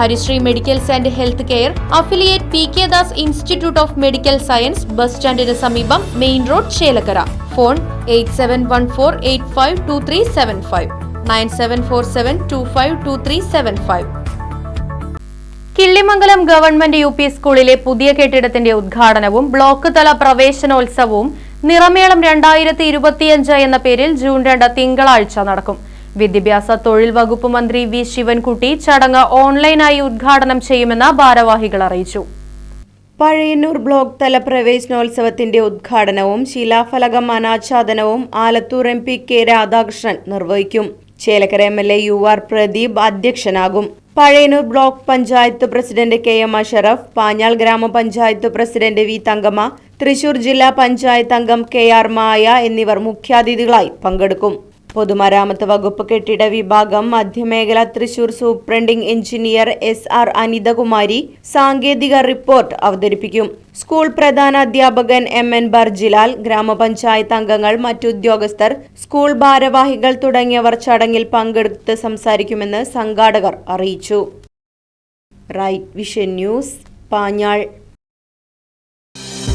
Harisree medicals and health care affiliate P K Das institute of medical science bus സ്റ്റാൻഡിന് സമീപം main road Chelakkara. Phone eight seven one four eight five two three seven five. Nine seven four seven two five two three seven five. Killimangalam government U P സ്കൂളിലെ പുതിയ കെട്ടിടത്തിന്റെ ഉദ്ഘാടനവും block തല പ്രവേശനോത്സവവും നിറമേളം രണ്ടായിരത്തി ഇരുപത്തിയഞ്ച് എന്ന പേരിൽ ജൂൺ രണ്ട് തിങ്കളാഴ്ച നടക്കും. വിദ്യാഭ്യാസ തൊഴിൽ വകുപ്പ് മന്ത്രി വി ശിവൻകുട്ടി ചടങ്ങ് ഓൺലൈനായി ഉദ്ഘാടനം ചെയ്യുമെന്ന് ഭാരവാഹികൾ അറിയിച്ചു. പഴയന്നൂർ ബ്ലോക്ക് തല പ്രവേശനോത്സവത്തിന്റെ ഉദ്ഘാടനവും ശിലാഫലകം അനാച്ഛാദനവും Alathur M P K Radhakrishnan നിർവഹിക്കും. Chelakkara M L A U R Pradeep അധ്യക്ഷനാകും. Pazhayannur block panchayat president K M Ashraf Panjal ഗ്രാമപഞ്ചായത്ത് പ്രസിഡന്റ് വി തങ്കമ്മ തൃശൂർ ജില്ലാ പഞ്ചായത്ത് അംഗം കെ ആർ മായ എന്നിവർ മുഖ്യാതിഥികളായി പങ്കെടുക്കും. പൊതുമരാമത്ത് വകുപ്പ് കെട്ടിട വിഭാഗം മധ്യമേഖല Thrissur superintending engineer S R Anithakumari സാങ്കേതിക റിപ്പോർട്ട് അവതരിപ്പിക്കും. സ്കൂൾ പ്രധാന അധ്യാപകൻ എം എൻ ബർജിലാൽ ഗ്രാമപഞ്ചായത്ത് അംഗങ്ങൾ മറ്റുദ്യോഗസ്ഥർ സ്കൂൾ ഭാരവാഹികൾ തുടങ്ങിയവർ ചടങ്ങിൽ പങ്കെടുത്ത് സംസാരിക്കുമെന്ന് സംഘാടകർ അറിയിച്ചു. Right vision news Panjal